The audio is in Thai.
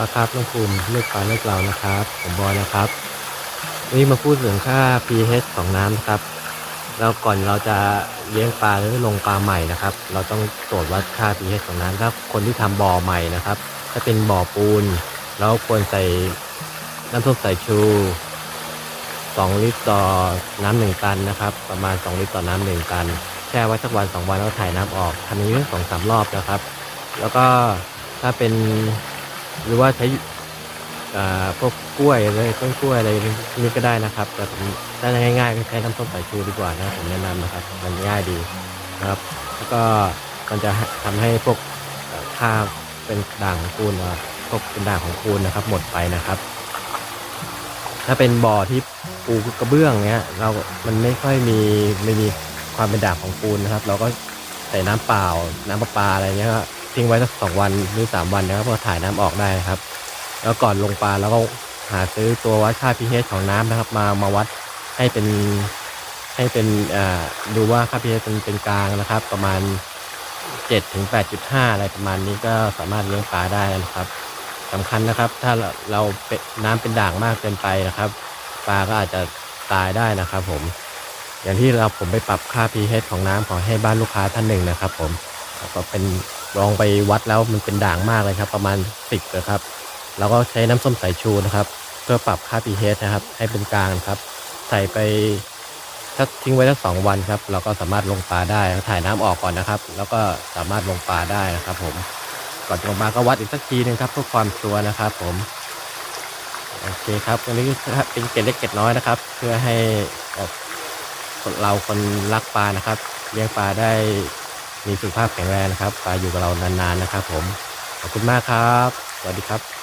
ลาครับน้องภูมิเลือกปลาเลือกเรานะครับ ผมบอยนะครับวันนี้มาพูดถึงค่า pH ของน้ำนะครับแล้วก่อนเราจะเลี้ยงปลาหรือลงปลาใหม่นะครับ เราต้องตรวจวัดค่า pH ของน้ำถ้าคนที่ทำบ่อใหม่นะครับ ถ้าเป็นบ่อปูน เราควรใส่น้ำส้มสายชู 2 ลิตรต่อน้ำหนึ่งตันนะครับ ประมาณ 2 ลิตรต่อน้ำหนึ่งตัน แช่ไว้สักวันสองวันแล้วถ่ายน้ำออกทำอย่างนี้สองสามรอบนะครับ แล้วก็ถ้าเป็น หรือว่าใช้พวกกล้วยอะไรต้นกล้วยอะไรนี่ก็ได้นะครับ แต่ผมถ้าง่ายๆก็ใช้น้ำส้มสายชูดีกว่านะผมแนะนำนะครับ มันง่ายดีนะครับ แล้วก็มันจะทำให้พวกค่าเป็นด่างของปูนะพวกเป็นด่างของปูนนะครับ หมดไปนะครับ ถ้าเป็นบ่อที่ปูกระเบื้องเนี้ย เรา มันไม่ค่อยมีไม่มีความเป็นด่างของปูนนะครับ เราก็ใส่น้ำเปล่า น้ำประปาอะไรเงี้ย ทิ้งไว้สักสองวันหรือสามวันนะครับพอถ่ายน้ำออกได้นะครับ แล้วก่อนลงปลาเราก็หาซื้อตัววัดค่า pH ของน้ำนะครับ มามาวัดให้เป็นให้เป็นอ่าดูว่าค่า pH เป็นเป็นกลางนะครับ ประมาณ7ถึง8.5อะไรประมาณนี้ก็สามารถเลี้ยงปลาได้นะครับสำคัญนะครับ ถ้าเราเป็นน้ำเป็นด่างมากเกินไปนะครับ ปลาก็อาจจะตายได้นะครับ ผม อย่างที่เราผมไปปรับค่า pH ของน้ำของให้บ้านลูกค้าท่านหนึ่งนะครับ ผม ก็เป็นลองไปวัดแล้วมันเป็นด่างมากเลยครับ ประมาณ10นะครับเราก็ใช้น้ำส้มสายชูนะครับ เพื่อปรับค่า pH นะครับ ให้เป็นกลางครับ ใส่ไปถ้าทิ้งไว้สักสองวันครับ เราก็สามารถลงปลาได้ถ่ายน้ำออกก่อนนะครับ แล้วก็สามารถลงปลาได้นะครับ ผมก่อนลงมาก็วัดอีกสักทีหนึงครับเพื่อความชัวร์นะครับ ผมโอเคครับวันนี้เป็นเกร็ดเล็กเกร็ดน้อยนะครับ เพื่อให้คนเราคนรักปลานะครับ เลี้ยงปลาได้ มีสุขภาพแข็งแรงนะครับปลาอยู่กับเรานานๆนะครับ ผมขอบคุณมากครับ สวัสดีครับ